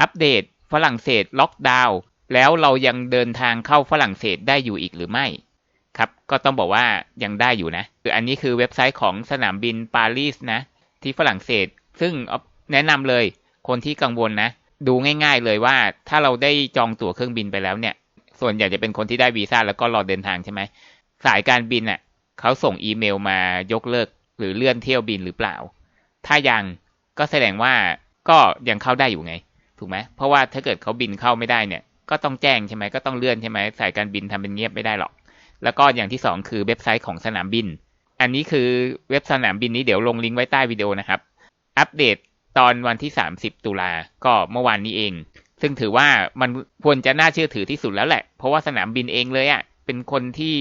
อัปเดต ฝรั่งเศสล็อกดาวน์แล้วเรายังเดินทางเข้าฝรั่งเศสได้อยู่อีกหรือไม่ครับก็ต้องบอกว่ายังได้อยู่นะคืออันนี้คือเว็บไซต์ของสนามบินปารีสนะ ที่ฝรั่งเศส ซึ่งแนะนำเลยคนที่กังวลนะ ดูง่ายๆเลยว่าถ้าเราได้จองตั๋วเครื่องบินไปแล้วเนี่ย ส่วนใหญ่จะเป็นคนที่ได้วีซ่าแล้วก็รอเดินทางใช่ไหมสายการบินอะเขาส่งอีเมลมายกเลิก หรือเลื่อนเที่ยวบินหรือเปล่า ถ้ายังก็แสดงว่าก็ยังเข้าได้อยู่ไง ถูกไหมเพราะว่าถ้าเกิดเขาบินเข้าไม่ได้เนี่ย ก็ต้องแจ้งใช่ไหมก็ต้องเลื่อนใช่ไหมสายการบินทำเป็นเงียบไม่ได้หรอก แล้วก็อย่างที่สองคือเว็บไซต์ของสนามบิน อันนี้คือเว็บสนามบินนี้เดี๋ยวลงลิงก์ไว้ใต้วิดีโอนะครับ อัปเดตตอนวันที่ 30 ตุลาก็เมื่อวานนี้เอง ซึ่งถือว่ามันควรจะน่าเชื่อถือที่สุดแล้วแหละ เพราะว่าสนามบินเองเลยอะ่ะเป็นคนที่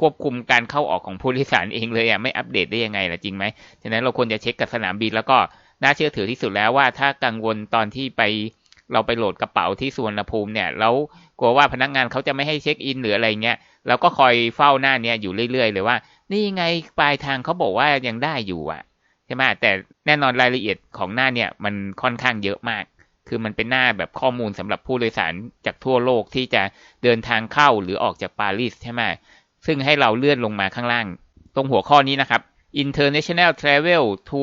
ควบคุมการเข้าออกของผู้โดยสารเองเลยอะ่ะไม่อัปเดตได้ยังไงล่ะจริงไหมฉะนั้นเราควรจะเช็คกับสนามบินแล้วก็น่าเชื่อถือที่สุดแล้วว่าถ้ากังวลตอนที่ไป เราไปโหลดกระเป๋าที่สุวรรณภูมิเนี่ยแล้วกลัวว่าพนักงานเขาจะไม่ให้เช็คอินหรืออะไรเงี้ยเราก็คอยเฝ้าหน้าเนี้ยอยู่เรื่อยๆเลยว่า นี่ไงปลายทางเขาบอกว่ายังได้อยู่อะใช่ไหมแต่แน่นอนรายละเอียดของหน้าเนี่ยมันค่อนข้างเยอะมาก คือมันเป็นหน้าแบบข้อมูลสำหรับผู้โดยสารจากทั่วโลกที่จะเดินทางเข้าหรือออกจากปารีสใช่ไหมซึ่งให้เราเลื่อนลงมาข้างล่าง ตรงหัวข้อนี้นะครับ international travel to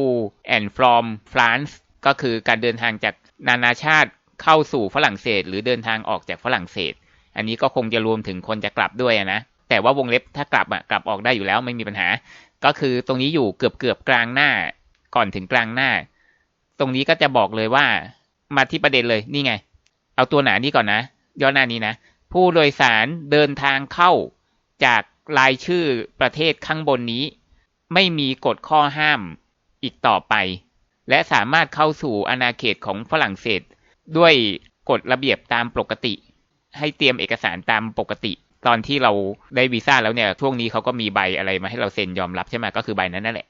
and from France ก็คือการเดินทางจากนานาชาติ เข้าสู่ฝรั่งเศส หรือเดินทางออกจากฝรั่งเศส อันนี้ก็คงจะรวมถึงคนจะกลับด้วยนะ แต่ว่าวงเล็บถ้ากลับอะกลับออกได้อยู่แล้วไม่มีปัญหา ก็คือตรงนี้อยู่เกือบเกือบกลางหน้า ก่อนถึงกลางหน้า ตรงนี้ก็จะบอกเลยว่ามาที่ประเด็นเลยนี่ไง เอาตัวหนานี้ก่อนนะย่อนหน้านี้นะ ผู้โดยสารเดินทางเข้าจากรายชื่อประเทศข้างบนนี้ ไม่มีกฎข้อห้ามอีกต่อไป และสามารถเข้าสู่อาณาเขตของฝรั่งเศส ด้วยกฎระเบียบตามปกติ ให้เตรียมเอกสารตามปกติ ตอนที่เราได้วีซ่าแล้วเนี่ยช่วงนี้เขาก็มีใบอะไรมาให้เราเซ็นยอมรับใช่ไหมก็คือใบนั้นนั่นแหละ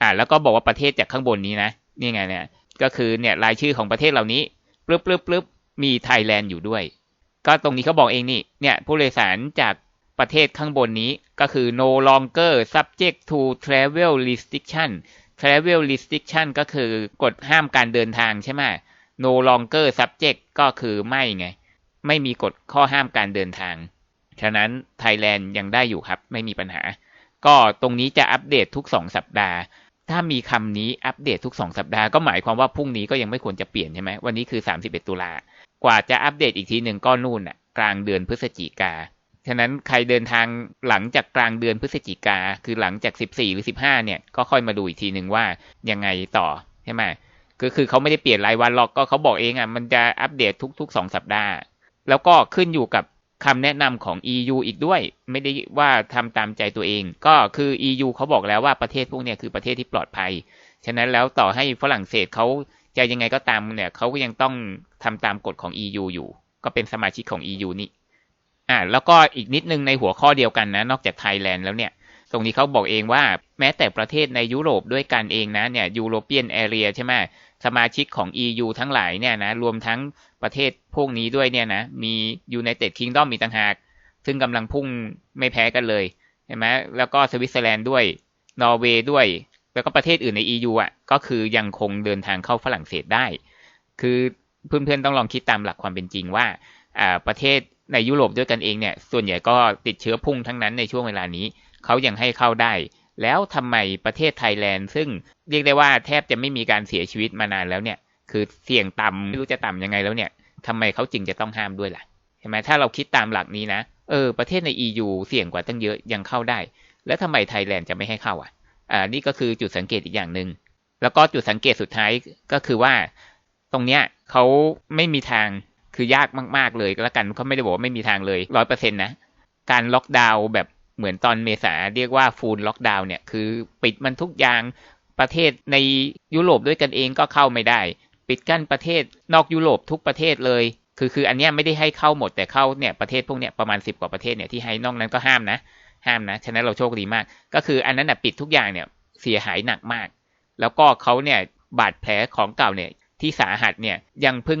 อ่าแล้วก็บอกว่าประเทศจากข้างบนนี้นะนี่ไงเนี่ยก็คือเนี่ยรายชื่อของประเทศเหล่านี้ปลึบปลึบปลึบมีไทยแลนด์อยู่ด้วย ก็ตรงนี้เขาบอกเองนี่เนี่ยผู้โดยสารจากประเทศข้างบนนี้ก็คือ no longer subject to travel restriction travel restriction ก็คือกฎห้ามการเดินทางใช่ไหม no longer subject ก็คือไม่ไง ไม่มีกฎข้อห้ามการเดินทาง ฉะนั้นไทยแลนด์ยังได้อยู่ครับ ไม่มีปัญหา ก็ตรงนี้จะอัปเดตทุก 2 สัปดาห์ ถ้ามีคำนี้อัปเดตทุก 2 สัปดาห์ก็หมายความว่าพรุ่งนี้ก็ยังไม่ควรจะเปลี่ยนใช่ไหมวันนี้คือ 31 ตุลากว่าจะอัปเดตอีกทีหนึ่งก็นู่นอะ กลางเดือนพฤศจิกาฉะนั้นใครเดินทางหลังจากกลางเดือนพฤศจิกา คือหลังจาก 14 หรือ 15 เนี่ย ก็ค่อยมาดูอีกทีหนึ่งว่ายังไงต่อใช่ไหม ก็คือเขาไม่ได้เปลี่ยนรายวันหรอกก็เขาบอกเองอะมันจะอัปเดตทุกๆ2สัปดาห์ แล้วก็ขึ้นอยู่กับคำแนะนำของ EU อีกด้วย ไม่ได้ว่าทำตามใจตัวเอง ก็คือ EU เขาบอกแล้วว่าประเทศพวกเนี้ยคือประเทศที่ปลอดภัย ฉะนั้นแล้วต่อให้ฝรั่งเศสเขาจะยังไงก็ตามเนี่ยเขาก็ยังต้องทำตามกฎของ EU อยู่ ก็เป็นสมาชิกของ EU นี่อ่าแล้วก็อีกนิดนึงในหัวข้อเดียวกันนะ นอกจากไทยแลนด์แล้วเนี่ย ตรงนี้เขาบอกเองว่าแม้แต่ประเทศในยุโรปด้วยกันเองนะเนี่ยยูโรเปียนแอเรียใช่ไหม สมาชิกของ EU ทั้งหลายเนี่ยนะรวมทั้งประเทศพวกนี้ด้วยเนี่ยนะมี United Kingdom มีต่างหาก ซึ่งกำลังพุ่งไม่แพ้กันเลยใช่ไหมแล้วก็สวิตเซอร์แลนด์ด้วยนอร์เวย์ด้วย แล้วก็ประเทศอื่นใน EU อะก็คือยังคงเดินทางเข้าฝรั่งเศสได้ คือเพื่อนๆต้องลองคิดตามหลักความเป็นจริงว่าประเทศในยุโรปด้วยกันเองเนี่ยส่วนใหญ่ก็ติดเชื้อพุ่งทั้งนั้นในช่วงเวลานี้ เขายังให้เข้าได้ แล้วทำไมประเทศไทยแลนด์ ซึ่งเรียกได้ว่าแทบจะไม่มีการเสียชีวิตมานานแล้วเนี่ย คือเสี่ยงต่ำไม่รู้จะต่ำยังไงแล้วเนี่ยทำไมเขาจึงจะต้องห้ามด้วยล่ะใช่ไหมถ้าเราคิดตามหลักนี้นะเออประเทศใน EU เสี่ยงกว่าตั้งเยอะยังเข้าได้ แล้วทำไมไทยแลนด์จะไม่ให้เข้าอะอ่านี่ก็คือจุดสังเกตอีกอย่างหนึ่งแล้วก็จุดสังเกตสุดท้ายก็คือว่า ตรงเนี้ยเขาไม่มีทางคือยากมาก ๆเลยแล้วกันเขาไม่ได้บอกว่าไม่มีทางเลยร้อยเปอร์เซ็นต์นะการล็อกดาวน์แบบ เหมือนตอนเมษาเรียกว่าฟูลล็อกดาวน์เนี่ยคือปิดมันทุกอย่างประเทศในยุโรปด้วยกันเองก็เข้าไม่ได้ ปิดกั้นประเทศนอกยุโรปทุกประเทศเลย คือคืออันเนี้ยไม่ได้ให้เข้าหมดแต่เข้าเนี่ยประเทศพวกเนี้ยประมาณ 10 กว่าประเทศเนี่ยที่ให้นอกนั้นก็ห้ามนะห้ามนะฉะนั้นเราโชคดีมาก ก็คืออันนั้นน่ะปิดทุกอย่างเนี่ยเสียหายหนักมาก แล้วก็เขาเนี่ยบาดแผลของเก่าเนี่ยที่สาหัสเนี่ยยังเพิ่ง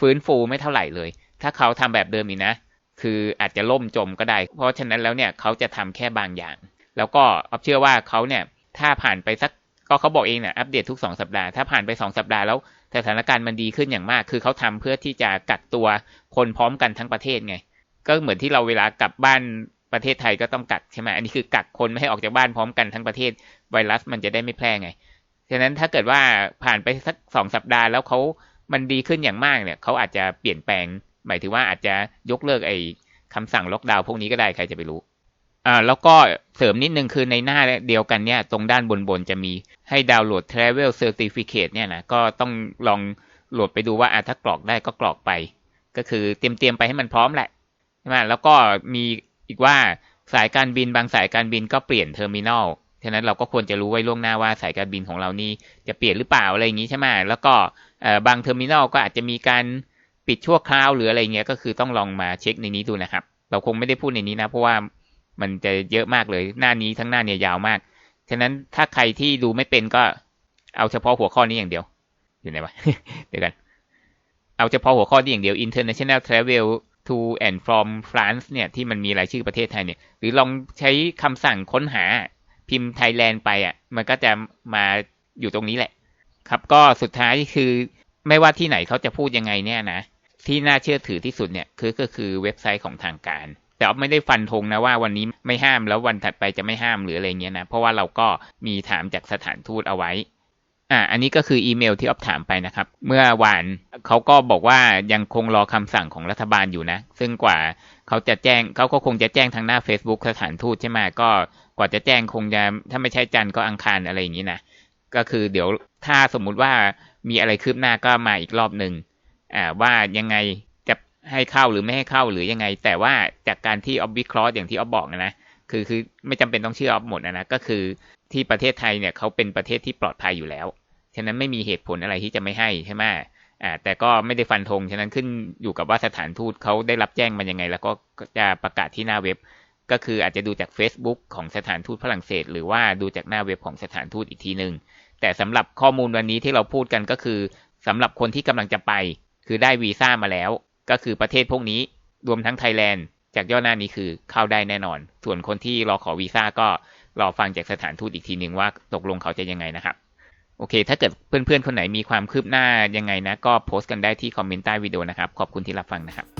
ฟื้นฟูไม่เท่าไหร่เลย ถ้าเขาทำแบบเดิมอีกนะ คืออาจจะล่มจมก็ได้ เพราะฉะนั้นแล้วเนี่ยเขาจะทำแค่บางอย่าง แล้วก็ออฟเชื่อว่าเขาเนี่ยถ้าผ่านไปสักก็เขาบอกเองเนี่ยอัปเดตทุก 2 สัปดาห์ ถ้าผ่านไป 2 สัปดาห์แล้วสถานการณ์มันดีขึ้นอย่างมาก คือเขาทำเพื่อที่จะกักตัวคนพร้อมกันทั้งประเทศไง ก็เหมือนที่เราเวลากลับบ้านประเทศไทยก็ต้องกักใช่ไหมอันนี้คือกักคนไม่ให้ออกจากบ้านพร้อมกันทั้งประเทศไวรัสมันจะได้ไม่แพร่ไง ฉะนั้นถ้าเกิดว่าผ่านไปสักสองสัปดาห์แล้วเขามันดีขึ้นอย่างมากเนี่ยเขาอาจจะเปลี่ยนแปลง หมายถึงว่าอาจจะยกเลิกไอ้คำสั่งล็อกดาวน์พวกนี้ก็ได้ใครจะไปรู้อ่าแล้วก็เสริมนิดนึงคือในหน้าเดียวกันเนี่ยตรงด้านบนบนๆจะมีให้ดาวน์โหลด Travel Certificate เนี่ยนะก็ต้องลองโหลดไปดูว่าอะถ้ากรอกได้ก็กรอกไป ก็คือเตรียมเตรียมๆไปให้มันพร้อมแหละใช่ไหมแล้วก็มีอีกว่าสายการบินบางสายการบินก็เปลี่ยนเทอร์มินอลฉะนั้นเราก็ควรจะรู้ไว้ล่วงหน้าว่าสายการบินของเรานี่จะเปลี่ยนหรือเปล่าอะไรอย่างนี้ใช่ไหมแล้วก็เอ่อบางเทอร์มินอลก็อาจจะมีการ ปิดชั่วคราวหรืออะไรเงี้ยก็คือต้องลองมาเช็คในนี้ดูนะครับ เราคงไม่ได้พูดในนี้นะ เพราะว่ามันจะเยอะมากเลยหน้านี้ทั้งหน้าเนี่ยยาวมากฉะนั้นถ้าใครที่ดูไม่เป็นก็เอาเฉพาะหัวข้อนี้อย่างเดียว อยู่ไหนวะเดี๋ยวกัน เอาเฉพาะหัวข้อนี้อย่างเดียว international travel to and from France เนี่ยที่มันมีรายชื่อประเทศไทยเนี่ยหรือลองใช้คำสั่งค้นหาพิมพ์ไทยแลนด์ไปอะ มันก็จะมาอยู่ตรงนี้แหละ ครับก็สุดท้ายคือไม่ว่าที่ไหนเขาจะพูดยังไงเนี่ยนะ ที่น่าเชื่อถือที่สุดเนี่ยคือก็คือเว็บไซต์ของทางการ แต่อ๊อฟไม่ได้ฟันธงนะว่าวันนี้ไม่ห้ามแล้ววันถัดไปจะไม่ห้ามหรืออะไรเงี้ยนะเพราะว่าเราก็มีถามจากสถานทูตเอาไว้อ่าอันนี้ก็คืออีเมลที่อ๊อฟถามไปนะครับ เมื่อวานเขาก็บอกว่ายังคงรอคำสั่งของรัฐบาลอยู่นะ ซึ่งกว่าเขาจะแจ้งเขาก็คงจะแจ้งทางหน้า Facebook สถานทูตใช่ไหมก็กว่าจะแจ้งคงจะถ้าไม่ใช่จันทร์ก็อังคารอะไรอย่างนี้นะก็คือเดี๋ยวถ้าสมมุติว่ามีอะไรคืบหน้าก็มาอีกรอบหนึ่ง ว่ายังไงจะให้เข้าหรือไม่ให้เข้าหรือยังไง แต่ว่าจากการที่ออฟวิเคราะห์อย่างที่ออฟบอกนะนะคือคือไม่จำเป็นต้องเชื่อออฟหมดนะนะก็คือที่ประเทศไทยเนี่ยเขาเป็นประเทศที่ปลอดภัยอยู่แล้ว ฉะนั้นไม่มีเหตุผลอะไรที่จะไม่ให้ใช่ไหมอ่าแต่ก็ไม่ได้ฟันธงฉะนั้นขึ้นอยู่กับว่าสถานทูตเขาได้รับแจ้งมันยังไง แล้วก็จะประกาศที่หน้าเว็บ ก็คืออาจจะดูจาก Facebook ของสถานทูตฝรั่งเศส หรือว่าดูจากหน้าเว็บของสถานทูตอีกทีหนึ่งแต่สำหรับข้อมูลวันนี้ที่เราพูดกันก็คือสำหรับคนที่กำลังจะไป คือได้วีซ่ามาแล้ว ก็คือประเทศพวกนี้รวมทั้งไทยแลนด์ จากย่อหน้านี้คือเข้าได้แน่นอน ส่วนคนที่รอขอวีซ่าก็รอฟังจากสถานทูตอีกทีหนึ่งว่าตกลงเขาจะยังไงนะครับ โอเค ถ้าเกิดเพื่อนๆ คนไหนมีความคืบหน้ายังไงนะ ก็โพสต์กันได้ที่คอมเมนต์ใต้วิดีโอนะครับ ขอบคุณที่รับฟังนะครับ